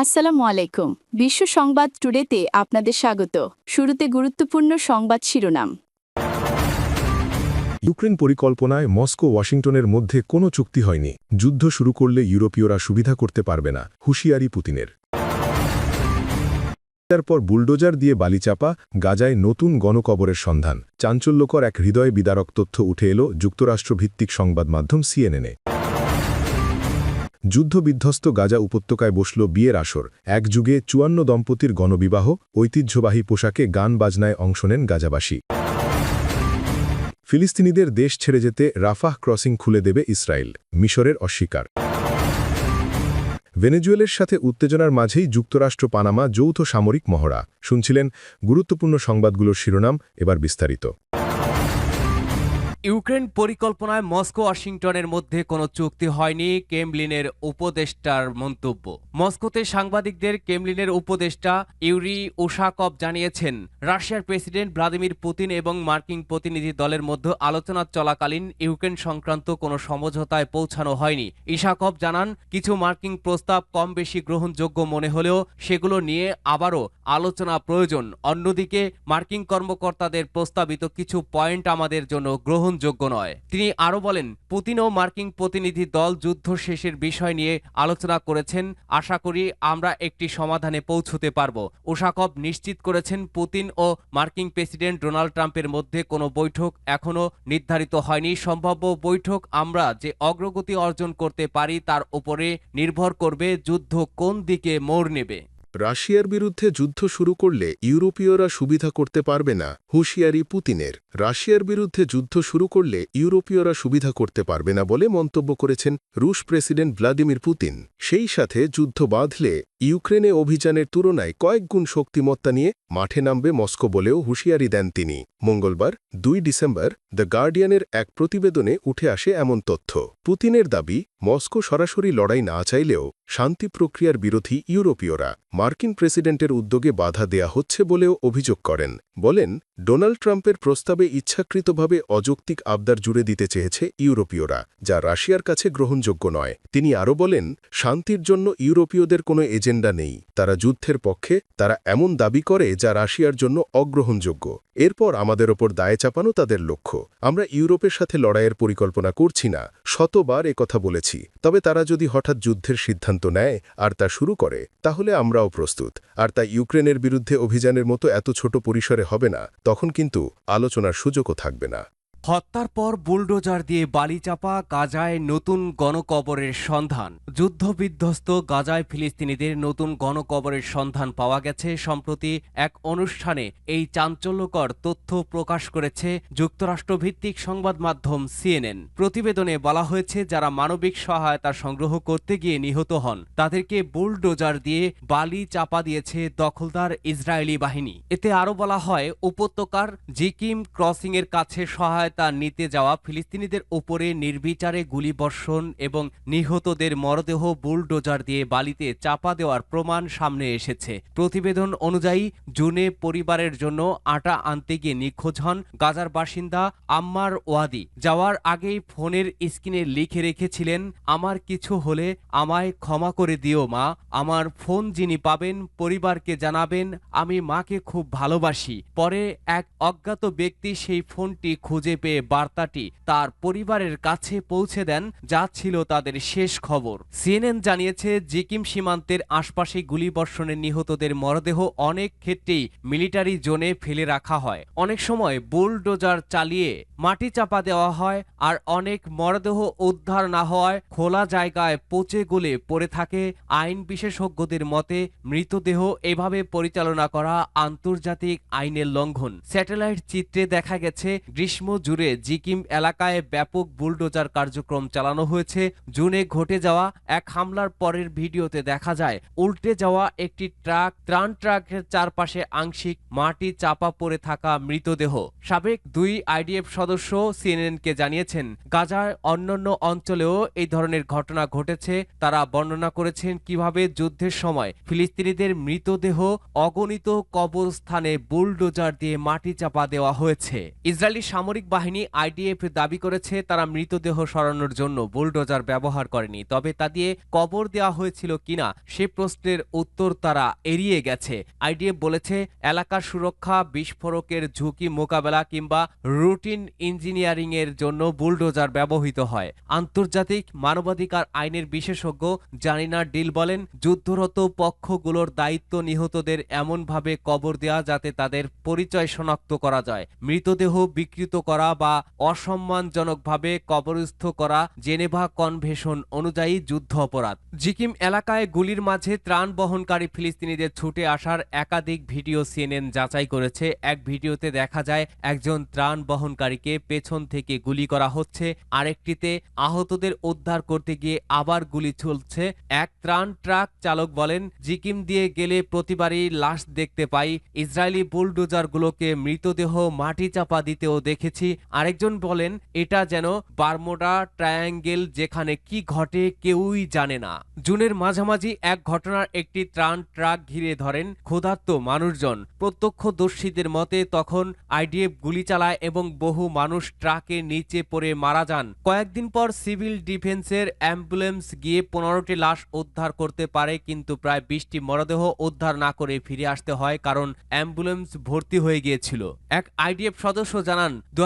আসসালামু আলাইকুম। বিশ্ব সংবাদ টুডেতে আপনাদের স্বাগত। শুরুতে গুরুত্বপূর্ণ সংবাদ শিরোনাম। ইউক্রেন পরিকল্পনায় মস্কো ওয়াশিংটনের মধ্যে কোনো চুক্তি হয়নি। যুদ্ধ শুরু করলে ইউরোপীয়রা সুবিধা করতে পারবে না, হুঁশিয়ারি পুতিনের। তারপর বুলডোজার দিয়ে বালিচাপা গাজায় নতুন গণকবরের সন্ধান। চাঞ্চল্যকর এক হৃদয় বিদারক তথ্য উঠে এলো যুক্তরাষ্ট্রভিত্তিক সংবাদ মাধ্যম সিএনএনে। যুদ্ধবিধ্বস্ত গাজা উপত্যকায় বসল বিয়ের আসর। এক যুগে চুয়ান্ন দম্পতির গণবিবাহ, ঐতিহ্যবাহী পোশাকে গান বাজনায় অংশ নেন গাজাবাসী। ফিলিস্তিনিদের দেশ ছেড়ে যেতে রাফাহ ক্রসিং খুলে দেবে ইসরায়েল, মিশরের অস্বীকার। ভেনেজুয়েলের সাথে উত্তেজনার মাঝেই যুক্তরাষ্ট্র পানামা যৌথ সামরিক মহড়া। শুনছিলেন গুরুত্বপূর্ণ সংবাদগুলোর শিরোনাম, এবার বিস্তারিত। ইউক্রেন পরিকল্পনায় মস্কো ওয়াশিংটনের মধ্যে কোনো চুক্তি হয়নি কেমলিনের উপদেষ্টার মন্তব্য। মস্কোতে সাংবাদিকদের কেমলিনের উপদেষ্টা ইউরি উশাকভ জানিয়েছেন, রাশিয়ার প্রেসিডেন্ট ভ্লাদিমির পুতিন এবং মার্কিন প্রতিনিধি দলের মধ্যে আলোচনা চলাকালীন ইউক্রেন সংক্রান্ত কোনো সমঝোতায় পৌঁছানো হয়নি। ইশাকভ জানান, কিছু মার্কিন প্রস্তাব কম বেশি গ্রহণযোগ্য মনে হলেও সেগুলো নিয়ে আবারও আলোচনা প্রয়োজন। অন্যদিকে, মার্কিন কর্মকর্তাদের প্রস্তাবিত কিছু পয়েন্ট আমাদের জন্য গ্রহণযোগ্য নয়। তিনি আরও বলেন, পুতিন ও মার্কিন প্রতিনিধি দল যুদ্ধ শেষের বিষয় নিয়ে আলোচনা করেছেন। আশা করি আমরা একটি সমাধানে পৌঁছতে পারব। ওশাকভ নিশ্চিত করেছেন পুতিন ও মার্কিন প্রেসিডেন্ট ডোনাল্ড ট্রাম্পের মধ্যে কোনো বৈঠক এখনও নির্ধারিত হয়নি। সম্ভাব্য বৈঠক আমরা যে অগ্রগতি অর্জন করতে পারি তার উপরে নির্ভর করবে যুদ্ধ কোন দিকে মোড় নেবে। রাশিয়ার বিরুদ্ধে যুদ্ধ শুরু করলে ইউরোপীয়রা সুবিধা করতে পারবে না, হুঁশিয়ারি পুতিনের। রাশিয়ার বিরুদ্ধে যুদ্ধ শুরু করলে ইউরোপীয়রা সুবিধা করতে পারবে না বলে মন্তব্য করেছেন রুশ প্রেসিডেন্ট ভ্লাদিমির পুতিন। সেই সাথে যুদ্ধ বাঁধলে ইউক্রেনে অভিযানের তুলনায় কয়েক গুণ শক্তিমত্তা নিয়ে মাঠে নামবে মস্কো বলেও হুঁশিয়ারি দেন তিনি। মঙ্গলবার, দুই ডিসেম্বর, দ্য গার্ডিয়ানের এক প্রতিবেদনে উঠে আসে এমন তথ্য। পুতিনের দাবি, মস্কো সরাসরি লড়াই না চাইলেও শান্তি প্রক্রিয়ার বিরোধী ইউরোপীয়রা মার্কিন প্রেসিডেন্টের উদ্যোগে বাধা দেয়া হচ্ছে বলেও অভিযোগ করেন। বলেন, ডোনাল্ড ট্রাম্পের প্রস্তাবে ইচ্ছাকৃতভাবে অযৌক্তিক আবদার জুড়ে দিতে চেয়েছে ইউরোপীয়রা, যা রাশিয়ার কাছে গ্রহণযোগ্য নয়। তিনি আরও বলেন, শান্তির জন্য ইউরোপীয়দের কোনো এজেন্ডা নেই। তারা যুদ্ধের পক্ষে, তারা এমন দাবি করে যা রাশিয়ার জন্য অগ্রহণযোগ্য। এরপর আমাদের ওপর দায়ে চাপানো তাদের লক্ষ্য। আমরা ইউরোপের সাথে লড়াইয়ের পরিকল্পনা করছি না। শতবার কথা বলেছি। তবে তারা যদি হঠাৎ যুদ্ধের সিদ্ধান্ত নেয় আর তা শুরু করে, তাহলে আমরাও প্রস্তুত। আর তা ইউক্রেনের বিরুদ্ধে অভিযানের মতো এত ছোট পরিসরে হবে না, তখন কিন্তু আলোচনার সুযোগও থাকবে না। হত্যার পর বুলডোজার দিয়ে বালিচাপা গাজায় নতুন গণকবরের সন্ধান। যুদ্ধবিধ্বস্ত গাজায় ফিলিস্তিনিদের নতুন গণকবরের সন্ধান পাওয়া গেছে। সম্প্রতি এক অনুষ্ঠানে এই চাঞ্চল্যকর তথ্য প্রকাশ করেছে যুক্তরাষ্ট্রভিত্তিক সংবাদ মাধ্যম সিএনএন। প্রতিবেদনে বলা হয়েছে, যারা মানবিক সহায়তা সংগ্রহ করতে গিয়ে নিহত হন, তাদেরকে বুলডোজার দিয়ে বালি চাপা দিয়েছে দখলদার ইসরায়েলি বাহিনী। এতে আরও বলা হয়, উপত্যকার জিকিম ক্রসিংয়ের কাছে সহায়তা সহায়তা নিতে যাওয়া ফিলিস্তিনিদের ওপরে নির্বিচারে গুলিবর্ষণ এবং নিহতদের মরদেহ বুলডোজার দিয়ে বালিতে চাপা দেওয়ার প্রমাণ সামনে এসেছে। প্রতিবেদন অনুযায়ী, জুনে পরিবারের জন্য আটা আনতে গিয়ে নিখোঁজ হন গাজার বাসিন্দা আম্মার ওয়াদি। যাওয়ার আগেই ফোনের স্ক্রিনে লিখে রেখেছিলেন, আমার কিছু হলে আমায় ক্ষমা করে দিও মা। আমার ফোন যিনি পাবেন, পরিবারকে জানাবেন, আমি মাকে খুব ভালোবাসি। পরে এক অজ্ঞাত ব্যক্তি সেই ফোনটি খুঁজে পেয়ে বার্তাটি তার পরিবারের কাছে পৌঁছে দেন, যা ছিল তাদের শেষ খবর। সিএনএন জানিয়েছে, জিকিম সীমান্তের আশপাশে গুলিবর্ষণে নিহতদের মরদেহ অনেক ক্ষেত্রেই মিলিটারি জোনে ফেলে রাখা হয়। অনেক সময় বুলডোজার চালিয়ে মাটি চাপা দেওয়া হয় আর অনেক মরদেহ উদ্ধার না হওয়ায় খোলা জায়গায় পচে গলে পড়ে থাকে। আইন বিশেষজ্ঞদের মতে, মৃতদেহ এভাবে পরিচালনা করা আন্তর্জাতিক আইনের লঙ্ঘন। স্যাটেলাইট চিত্রে দেখা গেছে, গ্রীষ্ম জুড়ে জিকিম এলাকায় ব্যাপক বুলডোজার কার্যক্রম চালানো হয়েছে। জুনে ঘটে যাওয়া এক হামলার পরের ভিডিওতে দেখা যায়, উল্টে যাওয়া একটি ট্রাক, ত্রাণ ট্রাকের চারপাশে আংশিক মাটি চাপা পড়ে থাকা মৃতদেহ। সাবেক দুই আইডিএফ সদস্য সিএনএনকে জানিয়েছেন, গাজার অন্যান্য অঞ্চলেও এই ধরনের ঘটনা ঘটেছে। তারা বর্ণনা করেছেন কীভাবে যুদ্ধের সময় ফিলিস্তিনিদের মৃতদেহ অগণিত কবরস্থানে বুলডোজার দিয়ে মাটি চাপা দেওয়া হয়েছে। ইসরায়েলি সামরিক বাহিনী আইডিএফ দাবি করেছে, তারা মৃতদেহ সরানোর জন্য বুলডোজার ব্যবহার করেনি। তবে তা দিয়ে কবর দেওয়া হয়েছিল কিনা, সে প্রশ্নের উত্তর তারা এড়িয়ে গেছে। আইডিএফ বলেছে, এলাকার সুরক্ষা, বিস্ফোরকের ঝুঁকি মোকাবেলা কিংবা রুটিন ইঞ্জিনিয়ারিং এর জন্য বুলডোজার ব্যবহৃত হয়। আন্তর্জাতিক মানবাধিকার আইনের বিশেষজ্ঞ জানিনা ডিল বলেন, যুদ্ধরত পক্ষগুলোর দায়িত্ব নিহতদের এমনভাবে কবর দেওয়া যাতে তাদের পরিচয় শনাক্ত করা যায়। মৃতদেহ বিকৃত করা বা অসম্মানজনকভাবে কবরস্থ করা জেনেভা কনভেশন অনুযায়ী যুদ্ধ অপরাধ। জিকিম এলাকায় গুলির মাঝে ত্রাণ বহনকারী ফিলিস্তিনিদের ছুটে আসার একাধিক ভিডিও সিএনএন যাচাই করেছে। এক ভিডিওতে দেখা যায়, একজন ত্রাণ বহনকারীকে পেছন থেকে গুলি করা হচ্ছে, আরেকটিতে আহতদের উদ্ধার করতে গিয়ে আবার গুলি চলছে। এক ত্রাণ ট্রাক চালক বলেন, জিকিম দিয়ে গেলে প্রতিবারই লাশ দেখতে পাই। ইসরায়েলি বুলডোজারগুলোকে মৃতদেহ মাটি চাপা দিতেও দেখেছি। আরেকজন বলেন, এটা যেন বারমোডা ট্রায়াঙ্গেল যেখানে কি ঘটে কেউই জানে না। জুনের মাঝামাঝি এক ঘটনার একটি ত্রাণ ট্রাক ঘিরে ধরেন ক্ষুধার্ত মানুষজন। প্রত্যক্ষদর্শীদের মতে, তখন আইডিএফ গুলি চালায় এবং বহু মানুষ ট্রাকের নিচে পড়ে মারা যান। কয়েকদিন পর সিভিল ডিফেন্সের অ্যাম্বুলেন্স গিয়ে পনেরোটি লাশ উদ্ধার করতে পারে, কিন্তু প্রায় বিশটি মরদেহ উদ্ধার না করে ফিরে আসতে হয় কারণ অ্যাম্বুলেন্স ভর্তি হয়ে গিয়েছিল। এক আইডিএফ সদস্য জানান দু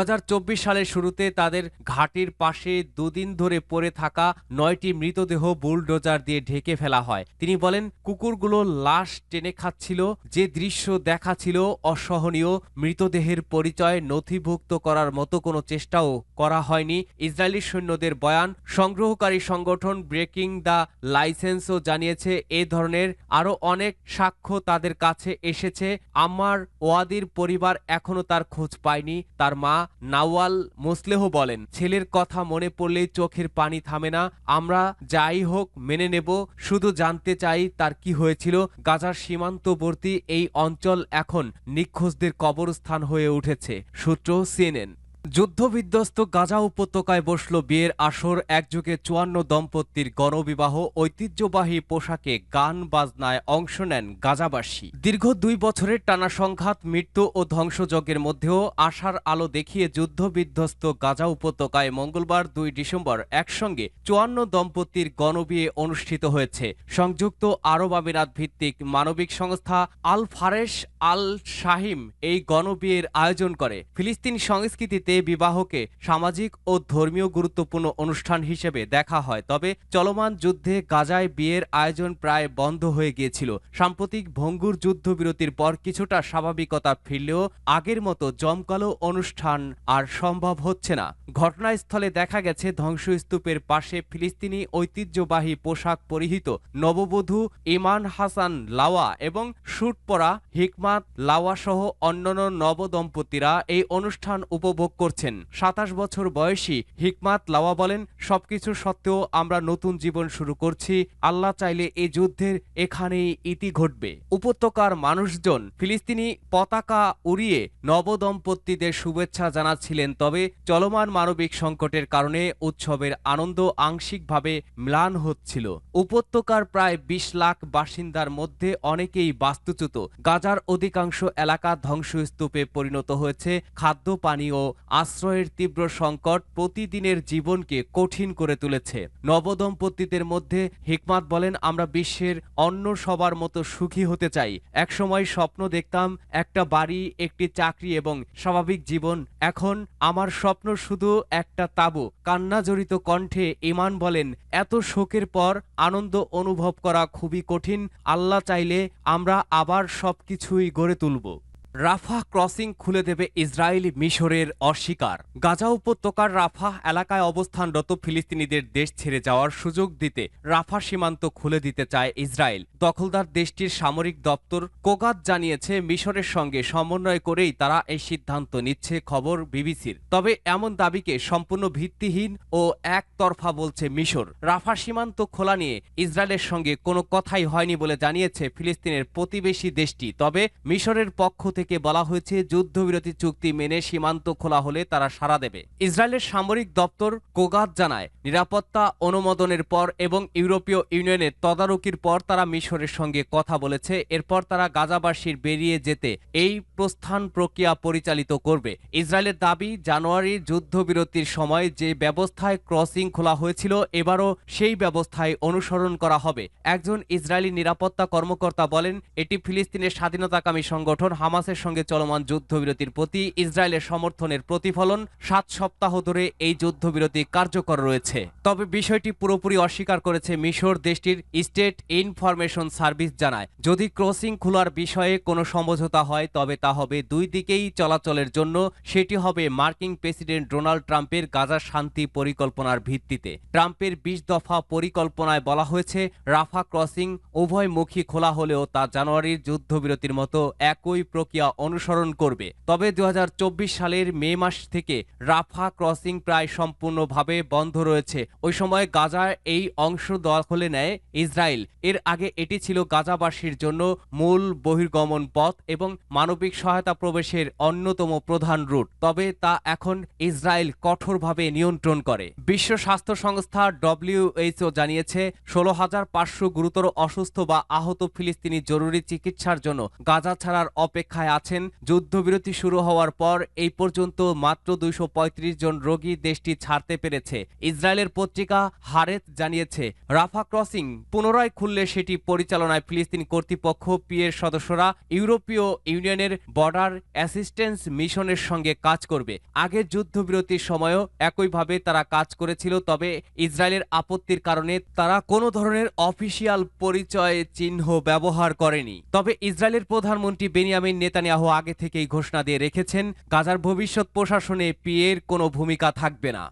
সালের শুরুতে তাদের ঘাটির পাশে দুদিন ধরে পড়ে থাকা নয়টি মৃতদেহ বুলডোজার দিয়ে ঢেকে ফেলা হয়। তিনি বলেন, কুকুরগুলো লাশ টেনে খাচ্ছিল, যে দৃশ্য দেখা ছিল অসহনীয়, মৃতদেহের পরিচয় নথিভুক্ত করার মতো কোনো চেষ্টাও করা হয়নি। ইসরায়েলি সৈন্যদের বয়ান, সংগ্রহকারী সংগঠন ব্রেকিং দ্য লাইসেন্সও জানিয়েছে, এ ধরনের আরও অনেক সাক্ষ্য তাদের কাছে এসেছে। আমার ওয়াদির পরিবার এখনও তার খোঁজ পায়নি। তার মা নাওয়াল মোসলেহ বলেন, ছেলের কথা মনে পড়লেই চোখের পানি থামে না। আমরা যাই হোক, মেনে নেব। শুধু জানতে চাই তার কি হয়েছিল। গাজার সীমান্তবর্তী এই অঞ্চল এখন নিখোঁজদের কবরস্থান হয়ে উঠেছে। সূত্র সিএনএন। যুদ্ধবিধ্বস্ত গাজা উপত্যকায় বসল বিয়ের আসর, একযুগে চুয়ান্ন দম্পতির গণবিবাহ, ঐতিহ্যবাহী পোশাকে গান বাজনায় অংশ নেন গাজাবাসী। দীর্ঘ দুই বছরের টানা সংঘাত, মৃত্যু ও ধ্বংসযজ্ঞের মধ্যেও আশার আলো দেখিয়ে যুদ্ধবিধ্বস্ত গাজা উপত্যকায় মঙ্গলবার দুই ডিসেম্বর একসঙ্গে চুয়ান্ন দম্পতির গণবিয়ে অনুষ্ঠিত হয়েছে। সংযুক্ত আরব আমিরাত ভিত্তিক মানবিক সংস্থা আল ফারেশ আল শাহিম এই গণবিয়ের আয়োজন করে। ফিলিস্তিন সংস্কৃতিতে বিবাহকে সামাজিক ও ধর্মীয় গুরুত্বপূর্ণ অনুষ্ঠান হিসেবে দেখা হয়, তবে চলমান যুদ্ধে গাজায় বিয়ের আয়োজন প্রায় বন্ধ হয়ে গিয়েছিল। সাম্প্রতিক ভঙ্গুর যুদ্ধবিরতির পর কিছুটা স্বাভাবিকতা ফিরলেও আগের মতো জমকালো অনুষ্ঠান আর সম্ভব হচ্ছে না। ঘটনাস্থলে দেখা গেছে ধ্বংসস্তূপের পাশে ফিলিস্তিনি ঐতিহ্যবাহী পোশাক পরিহিত নববধূ ইমান হাসান লাওয়া এবং শুট পরা হিকমাত লাওয়া সহ অন্যান্য নবদম্পতিরা এই অনুষ্ঠান উপভোগ করছেন। সাতাশ বছর বয়সী হিকমাত লাওয়া বলেন, সবকিছু সত্ত্বেও আমরা নতুন জীবন শুরু করছি, আল্লাহ চাইলে এই যুদ্ধের এখানেই ইতি ঘটবে। উপত্যকার মানুষজন ফিলিস্তিনি পতাকা উড়িয়ে নবদম্পতিদের শুভেচ্ছা জানাচ্ছিলেন, তবে চলমান মানবিক সংকটের কারণে উৎসবের আনন্দ আংশিকভাবে ম্লান হচ্ছিল। উপত্যকার প্রায় বিশ লাখ বাসিন্দার মধ্যে অনেকেই বাস্তুচ্যুত। গাজার অধিকাংশ এলাকা ধ্বংসস্তূপে পরিণত হয়েছে, খাদ্য, পানি ও আশ্রয়ের তীব্র সংকট প্রতিদিনের জীবনকে কঠিন করে তুলেছে। নবদম্পতিদের মধ্যে হিকমাত বলেন, আমরা বিশ্বের অন্য সবার মতো সুখী হতে চাই। একসময় স্বপ্ন দেখতাম একটা বাড়ি, একটি চাকরি এবং স্বাভাবিক জীবন। এখন আমার স্বপ্ন শুধু একটা তাবু। কান্না জড়িত কণ্ঠে ইমান বলেন, এত শোকের পর আনন্দ অনুভব করা খুবই কঠিন। আল্লাহ চাইলে আমরা আবার সবকিছুই গড়ে তুলব। রাফা ক্রসিং খুলে দেবে ইসরায়েলি মিশরের অস্বীকার। গাজা উপত্যকার রাফা এলাকায় অবস্থানরত ফিলিস্তিনিদের দেশ ছেড়ে যাওয়ার সুযোগ দিতে রাফা সীমান্ত খুলে দিতে চায় ইসরায়েল। দখলদার দেশটির সামরিক দপ্তর কোগাত জানিয়েছে, মিশরের সঙ্গে সমন্বয় করেই তারা এই সিদ্ধান্ত নিচ্ছে, খবর বিবিসির। তবে এমন দাবিকে সম্পূর্ণ ভিত্তিহীন ও একতরফা বলছে মিশর। রাফা সীমান্ত খোলা নিয়ে ইসরায়েলের সঙ্গে কোনো কথাই হয়নি বলে জানিয়েছে ফিলিস্তিনের প্রতিবেশী দেশটি। তবে মিশরের পক্ষ থেকে বলা হয়েছে, যুদ্ধবিরতি চুক্তি মেনে সীমান্ত খোলা হলে তারা সাড়া দেবে। ইসরায়েলের সামরিক দপ্তর কোগাত জানায়, নিরাপত্তা অনুমোদনের পর এবং ইউরোপীয় ইউনিয়নের তদারকির পর তারা মিশরের সঙ্গে কথা বলেছে। এরপর তারা গাজাবাসীর বেরিয়ে যেতে এই প্রস্থান প্রক্রিয়া পরিচালিত করবে। ইসরায়েলের দাবি জানুয়ারির যুদ্ধবিরতির সময় যে ব্যবস্থায় ক্রসিং খোলা হয়েছিল, এবারও সেই ব্যবস্থায় অনুসরণ করা হবে। একজন ইসরায়েলি নিরাপত্তা কর্মকর্তা বলেন, এটি ফিলিস্তিনের স্বাধীনতাকামী সংগঠন হামাসের সঙ্গে চলমান যুদ্ধবিরতির প্রতি ইসরায়েলের সমর্থনের প্রতিফলন সাত সপ্তাহ ধরে এই যুদ্ধবিরতি কার্যকর রয়েছে। তবে বিষয়টি পুরোপুরি অস্বীকার করেছে মিশর দেশটির স্টেট ইনফরমেশন সার্ভিস জানায়। যদি ক্রসিং খোলার বিষয়ে কোনো সমঝোতা হয়, তবে তা হবে দুই দিকেই চলাচলের জন্য। সেটি হবে মার্কিন প্রেসিডেন্ট ডোনাল্ড ট্রাম্পের গাজা শান্তি পরিকল্পনার ভিত্তিতে। ট্রাম্পের বিশ দফা পরিকল্পনায় বলা হয়েছে, রাফা ক্রসিং উভয়মুখী খোলা হলেও তা জানুয়ারির যুদ্ধবিরতির মতো একই প্রক্রিয়া অনুসরণ করবে। তবে দু হাজার চব্বিশ সালের মে মাস থেকে রাফা ক্রসিং প্রায় সম্পূর্ণভাবে বন্ধ রয়েছে। ওই সময় গাজার এই অংশ দখলে নেয় ইসরায়েল। এর আগে এটি ছিল গাজাবাসীর জন্য মূল বহির্গমন পথ এবং মানবিক সহায়তা প্রবেশের অন্যতম প্রধান রুট। তবে তা এখন ইসরায়েল কঠোরভাবে নিয়ন্ত্রণ করে। বিশ্ব স্বাস্থ্য সংস্থা ডব্লিউএইচও জানিয়েছে, ষোলো হাজার পাঁচশো গুরুতর অসুস্থ বা আহত ফিলিস্তিনি জরুরি চিকিৎসার জন্য গাজা ছাড়ার অপেক্ষায় আছেন। যুদ্ধবিরতি শুরু হওয়ার পর এই পর্যন্ত মাত্র দুইশো পঁয়ত্রিশ জন রোগী দেশটি ছাড়তে পেরেছে। ইসরায়েলের পত্রিকা হারেত জানিয়েছে, রাফা ক্রসিং পুনরায় খুললে সেটি পরিচালনায় ফিলিস্তিন কর্তৃপক্ষ পিএর সদস্যরা ইউরোপীয় ইউনিয়নের বর্ডার অ্যাসিস্ট্যান্স মিশনের সঙ্গে কাজ করবে। আগের যুদ্ধবিরতির সময়ও একইভাবে তারা কাজ করেছিল, তবে ইসরায়েলের আপত্তির কারণে তারা কোনো ধরনের অফিসিয়াল পরিচয় চিহ্ন ব্যবহার করেনি। তবে ইসরায়েলের প্রধানমন্ত্রী বেনিয়ামিন নেতানিয়াহু আগে থেকেই ঘোষণা দিয়ে রেখেছেন গাজার ভবিষ্যৎ প্রশাসনে পিয়ের কোনো ভূমিকা থাকবে না।